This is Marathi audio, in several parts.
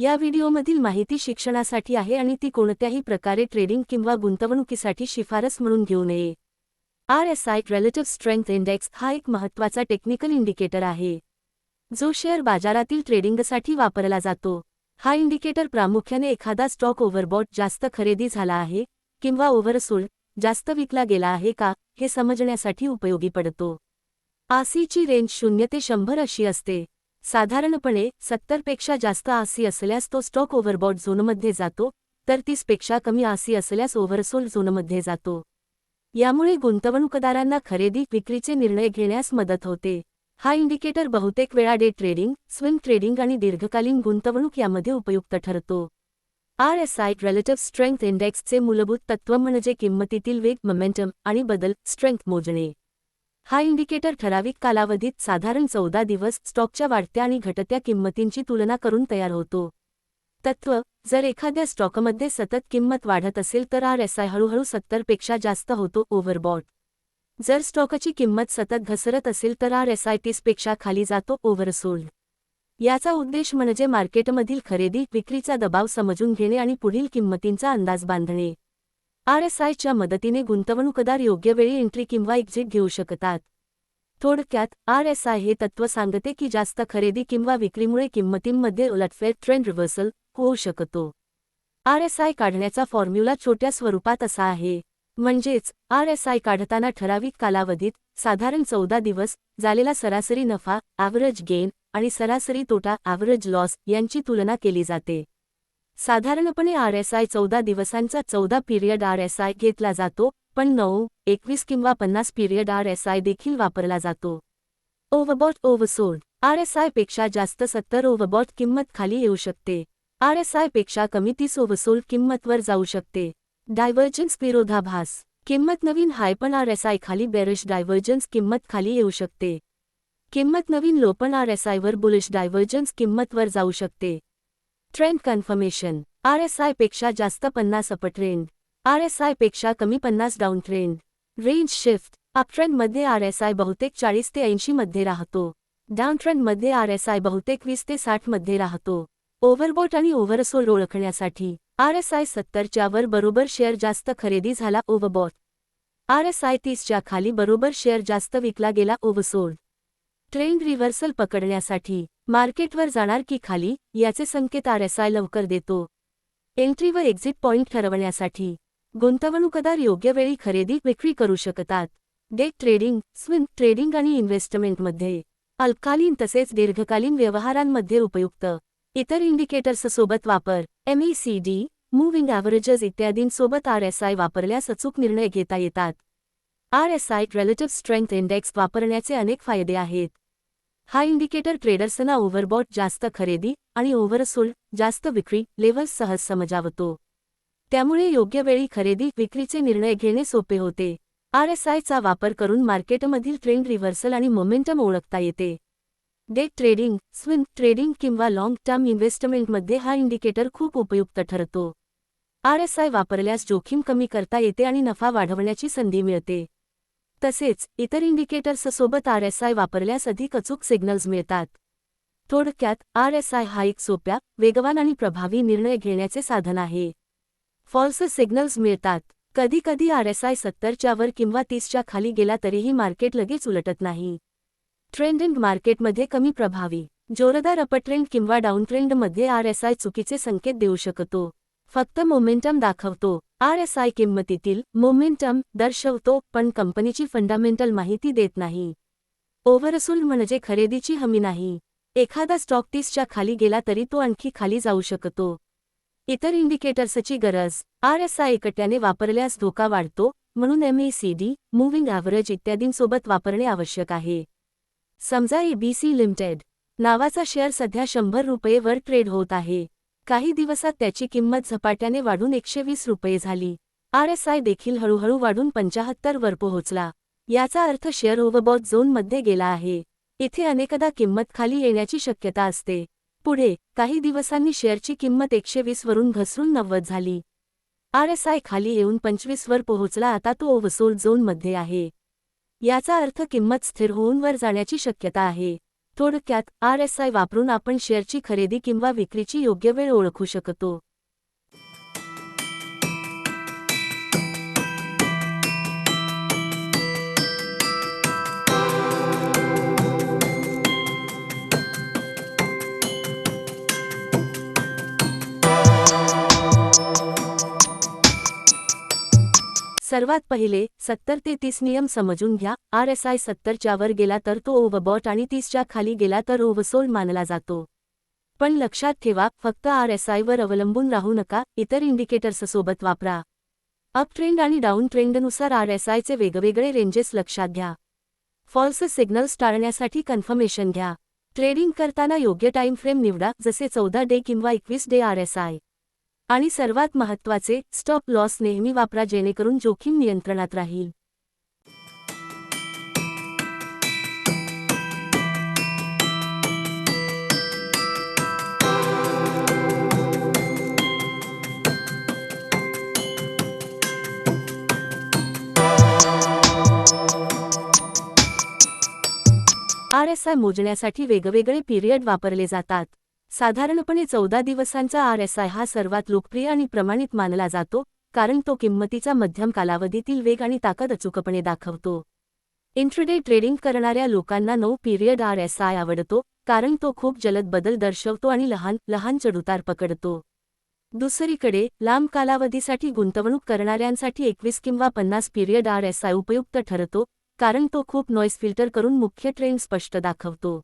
या व्हिडिओमधील माहिती शिक्षणासाठी आहे आणि ती कोणत्याही प्रकारे ट्रेडिंग किंवा गुंतवणुकीसाठी शिफारस म्हणून घेऊ नये. R S I relative strength index हा एक महत्त्वाचा टेक्निकल इंडिकेटर आहे. जो शेअर बाजारातील ट्रेडिंगसाठी वापरला जातो. हा इंडिकेटर प्रामुख्याने एखादा स्टॉक ओव्हरबॉट जास्त खरेदी झाला आहे किंवा ओव्हरसोल्ड जास्त विकला गेला आहे का हे समजण्यासाठी उपयोगी पडतो. आसीची रेंज शून्य ते शंभर अशी असते. साधारणपणे सत्तरपेक्षा जास्त आसी असल्यास तो स्टॉक ओव्हरबॉट झोनमध्ये जातो तर तीसपेक्षा कमी आसी असल्यास ओव्हरसोल झोनमध्ये जातो. यामुळे गुंतवणूकदारांना खरेदी विक्रीचे निर्णय घेण्यास मदत होते. हा इंडिकेटर बहुतेक वेळा डे ट्रेडिंग स्विंग ट्रेडिंग आणि दीर्घकालीन गुंतवणूक यामध्ये उपयुक्त ठरतो. R S I relative strength इंडेक्सचे मूलभूत तत्त्व म्हणजे किंमतीतील वेग मोमेंटम आणि बदल स्ट्रेंथ मोजणे. हा इंडिकेटर ठराविक कालावधीत साधारण चौदा दिवस स्टॉकच्या वाढत्या आणि घटत्या किंमतींची तुलना करून तयार होतो. तत्त्व जर एखाद्या स्टॉकमध्ये सतत किंमत वाढत असेल तर आर एस आय हळूहळू सत्तरपेक्षा जास्त होतो ओव्हरबॉट. जर स्टॉकची किंमत सतत घसरत असेल तर आर एस आय तीसपेक्षा खाली जातो ओव्हरसोल्ड. याचा उद्देश म्हणजे मार्केटमधील खरेदी विक्रीचा दबाव समजून घेणे आणि पुढील किंमतींचा अंदाज बांधणे आर एस आयच्या मदतीने गुंतवणूकदार योग्य वेळी एंट्री किंवा एक्झिट घेऊ शकतात. थोडक्यात आर एस आय हे तत्त्व सांगते की जास्त खरेदी किंवा विक्रीमुळे किंमतींमध्ये उलटफेर ट्रेंड रिव्हर्सल होऊ शकतो. आर एस आय काढण्याचा फॉर्म्युला छोट्या स्वरूपात असा आहे. म्हणजेच आर एस आय काढताना ठराविक कालावधीत साधारण चौदा दिवस झालेला सरासरी नफा ॲव्हरेज गेन आणि सरासरी तोटा ॲव्हरेज लॉस यांची तुलना केली जाते. साधारणपणे आर एस आय चौदा दिवसांचा चौदा पिरियड आर एस आय घेतला जातो पण नऊ एकवीस किंवा पन्नास पिरियड आर एस आय देखील वापरला जातो. ओव्हबॉट ओव्हसोल्ड आर एस आयपेक्षा जास्त सत्तर ओव्हबॉट किंमत खाली येऊ शकते. आर एस आयपेक्षा कमी तीस ओव्हसोल्ड किंमतवर जाऊ शकते. डायव्हर्जन्स विरोधाभास. किंमत नवीन हाय पण आर एस आय खाली बेरिश डायव्हर्जन्स किंमत खाली येऊ शकते. किंमत नवीन लोपण आरएसआयवर आर एस आयवर बुलिश डायव्हर्जन्स किंमतवर जाऊ शकते. ट्रेंड कन्फर्मेशन आर एसपेक्षा जास्त पन्नास अप ट्रेंड आर एसपेक्षा कमी पन्नास डाऊन ट्रेंड रेंज शिफ्ट अपट्रेंडमध्ये आर एस आय बहुतेक चाळीस ते ऐंशी मध्ये राहतो. डाऊन ट्रेंडमध्ये आर एस आय बहुतेक वीस ते साठमध्ये राहतो. ओव्हरबोट आणि ओव्हरसोल ओळखण्यासाठी आर एस आय सत्तरच्या वर बरोबर शेअर जास्त खरेदी झाला ओव्हबॉट आर एस आय तीसच्या खाली बरोबर शेअर जास्त विकला गेला ओव्हसोल्ड ट्रेंड रिव्हर्सल पकडण्यासाठी मार्केटवर जाणार की खाली याचे संकेत आर एस आय लवकर देतो. एंट्री व एक्झिट पॉइंट ठरवण्यासाठी गुंतवणूकदार योग्य वेळी खरेदी विक्री करू शकतात. डे ट्रेडिंग स्विंग ट्रेडिंग आणि इन्व्हेस्टमेंटमध्ये अल्पकालीन तसेच दीर्घकालीन व्यवहारांमध्ये उपयुक्त. इतर इंडिकेटर्ससोबत वापर एमईसीडी मूव्हिंग ॲव्हरेजेस इत्यादींसोबत आर एस आय वापरल्यास अचूक निर्णय घेता येतात. R S I relative strength index वापरण्याचे अनेक फायदे आहेत. हा इंडिकेटर ट्रेडर्सना ओव्हरबॉट जास्त खरेदी आणि ओव्हरसोल्ड जास्त विक्री लेव्हल्स सहज समजावतो. त्यामुळे योग्य वेळी खरेदी विक्रीचे निर्णय घेणे सोपे होते. आरएसआयचा वापर करून मार्केटमधील ट्रेंड रिव्हर्सल आणि मोमेंटम ओळखता येते. डे ट्रेडिंग स्विंग ट्रेडिंग किंवा लाँग टर्म इन्व्हेस्टमेंटमध्ये हा इंडिकेटर खूप उपयुक्त ठरतो. आरएसआय वापरल्यास जोखीम कमी करता येते आणि नफा वाढवण्याची संधी मिळते. तसेच इतर इंडिकेटर्ससोबत आर एस आय वापरल्यास अधिक अचूक सिग्नल्स मिळतात. थोडक्यात आर एस आय हा एक सोप्या वेगवान आणि प्रभावी निर्णय घेण्याचे साधन आहे. फॉल्स सिग्नल्स मिळतात. कधीकधी आर एस आय सत्तरच्या वर किंवा तीसच्या खाली गेला तरीही मार्केट लगेच उलटत नाही. ट्रेंडिंग मार्केटमध्ये कमी प्रभावी जोरदार अपट्रेंड किंवा डाऊनट्रेंडमध्ये आर एस आय चुकीचे संकेत देऊ शकतो. फक्त मोमेंटम दाखवतो. आर एस आय किंमतीतील मोमेंटम दर्शवतो पण कंपनीची फंडामेंटल माहिती देत नाही. ओव्हरसूल म्हणजे खरेदीची हमी नाही. एखादा स्टॉक तीसच्या खाली गेला तरी तो आणखी खाली जाऊ शकतो. इतर इंडिकेटर्सची गरज. आर एस आय एकट्याने वापरल्यास धोका वाढतो म्हणून एमएसीडी मूव्हिंग ॲव्हरेज इत्यादींसोबत वापरणे आवश्यक आहे. समजा एबीसी लिमिटेड नावाचा शेअर सध्या शंभर रुपये वर ट्रेड होत आहे. काही दिवसात त्याची किंमत झपाट्याने वाढून एकशे वीस रुपये झाली. आरएसआय देखील हळूहळू वाढून पंचाहत्तर वर पोहोचला. याचा अर्थ शेअर ओव्हरबॉट झोनमध्ये गेला आहे. इथे अनेकदा किंमत खाली येण्याची शक्यता असते. पुढे काही दिवसांनी शेअरची किंमत एकशे वीस वरून घसरून नव्वद झाली. आरएसआय खाली येऊन पंचवीस वर पोहोचला आता तो ओव्हरसोल्ड झोनमध्ये आहे. याचा अर्थ किंमत स्थिर होऊन वर जाण्याची शक्यता आहे. थोडक्यात आरएसआय वापरून आपण शेअरची खरेदी किंवा विक्रीची योग्य वेळ ओळखू शकतो. सर्वात पहिले सत्तर ते तीस नियम समजून घ्या. आरएसआय सत्तरच्या वर गेला तर तो ओव्हबॉट आणि तीसच्या खाली गेला तर ओव्हरसोल्ड मानला जातो. पण लक्षात ठेवा फक्त आर एस आयवर अवलंबून राहू नका इतर इंडिकेटर्ससोबत वापरा. अप ट्रेंड आणि डाऊन ट्रेंडनुसार आर एस आयचे वेगवेगळे रेंजेस लक्षात घ्या. फॉल्स सिग्नल्स टाळण्यासाठी कन्फर्मेशन घ्या. ट्रेडिंग करताना योग्य टाईम फ्रेम निवडा जसे चौदा डे किंवा एकवीस डे आर एस आय. आणि सर्वात महत्त्वाचे स्टॉप लॉस नेहमी वापरा जेणेकरून जोखीम नियंत्रणात राहील. आरएसआय मोजण्यासाठी वेगवेगळे पिरियड वापरले जातात. साधारणपणे चौदा दिवसांचा आर एस आय हा सर्वात लोकप्रिय आणि प्रमाणित मानला जातो कारण तो किंमतीचा मध्यम कालावधीतील वेग आणि ताकद अचूकपणे दाखवतो. इंट्रडे ट्रेडिंग करणाऱ्या लोकांना नऊ पिरियड आय आवडतो कारण तो खूप जलद बदल दर्शवतो आणि लहान लहान चढउतार पकडतो. दुसरीकडे लांब कालावधीसाठी गुंतवणूक करणाऱ्यांसाठी एकवीस किंवा पन्नास पिरियड आय उपयुक्त ठरतो कारण तो खूप नॉईस फिल्टर करून मुख्य ट्रेंड स्पष्ट दाखवतो.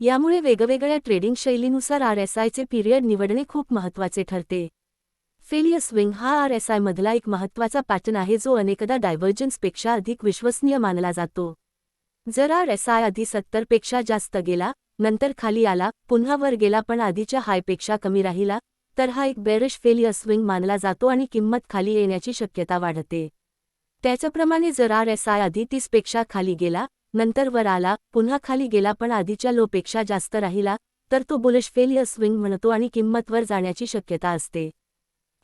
यामुळे वेगवेगळ्या ट्रेडिंग शैलीनुसार आरएसआयचे पिरियड निवडणे खूप महत्त्वाचे ठरते. फेलियर स्विंग हा आरएसआयमधला एक महत्त्वाचा पॅटर्न आहे जो अनेकदा डायव्हर्जन्सपेक्षा अधिक विश्वसनीय मानला जातो. जर आरएसआय आधी सत्तरपेक्षा जास्त गेला नंतर खाली आला पुन्हा वर गेला पण आधीच्या हायपेक्षा कमी राहिला तर हा एक बेरिश फेलियर स्विंग मानला जातो आणि किंमत खाली येण्याची शक्यता वाढते. त्याच्याप्रमाणे जर आय आधी तीसपेक्षा खाली गेला नंतर वर आला पुन्हा खाली गेला पण आधीच्या लोपेक्षा जास्त राहिला तर तो बुलिश फेलियर स्विंग म्हणतो आणि किंमत वर जाण्याची शक्यता असते.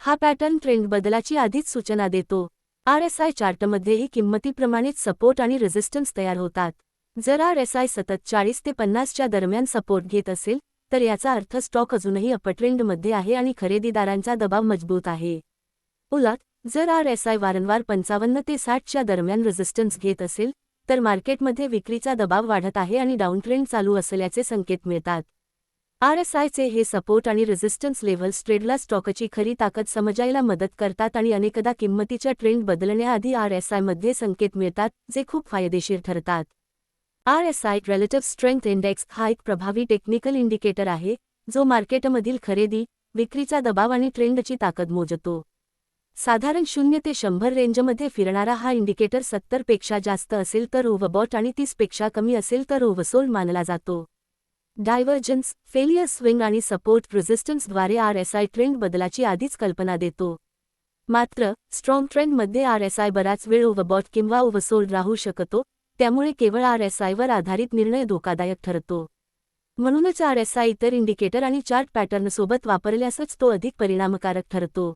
हा पॅटर्न ट्रेंड बदलाची आधीच सूचना देतो. आरएसआय चार्टमध्येही किंमतीप्रमाणेच सपोर्ट आणि रेझिस्टन्स तयार होतात. जर आरएसआय सतत चाळीस ते पन्नासच्या दरम्यान सपोर्ट घेत असेल तर याचा अर्थ स्टॉक अजूनही अपट्रेंडमध्ये आहे आणि खरेदीदारांचा दबाव मजबूत आहे. उलट जर आरएसआय वारंवार पंचावन्न ते साठच्या दरम्यान रेझिस्टन्स घेत असेल तर मार्केटमध्ये विक्रीचा दबाव वाढत आहे आणि डाऊनट्रेंड चालू असल्याचे संकेत मिळतात. आरएसआयचे हे सपोर्ट आणि रेझिस्टन्स लेव्हल्स ट्रेडला स्टॉकची खरी ताकद समजायला मदत करतात आणि अनेकदा किंमतीच्या ट्रेंड बदलण्याआधी आरएसआयमध्ये संकेत मिळतात जे खूप फायदेशीर ठरतात. आरएसआय रिलेटिव्ह स्ट्रेंथ इंडेक्स हा एक प्रभावी टेक्निकल इंडिकेटर आहे जो मार्केटमधील खरेदी विक्रीचा दबाव आणि ट्रेंडची ताकद मोजतो. साधारण शून्य ते शंभर रेंजमध्ये फिरणारा हा इंडिकेटर सत्तरपेक्षा जास्त असेल तर ओव्हबॉट आणि तीसपेक्षा कमी असेल तर ओव्हसोल मानला जातो. डायव्हर्जन्स फेलियर स्विंग आणि सपोर्ट रेझिस्टन्सद्वारे आरएसआय ट्रेंड बदलाची आधीच कल्पना देतो. मात्र स्ट्रॉंग ट्रेंडमध्ये आरएसआय बराच वेळ ओव्हबॉट किंवा ओव्हसोल राहू शकतो त्यामुळे केवळ आरएसआयवर आधारित निर्णय धोकादायक ठरतो. म्हणूनच आरएसआय इतर इंडिकेटर आणि चार्ट पॅटर्नसोबत वापरल्यासच तो अधिक परिणामकारक ठरतो.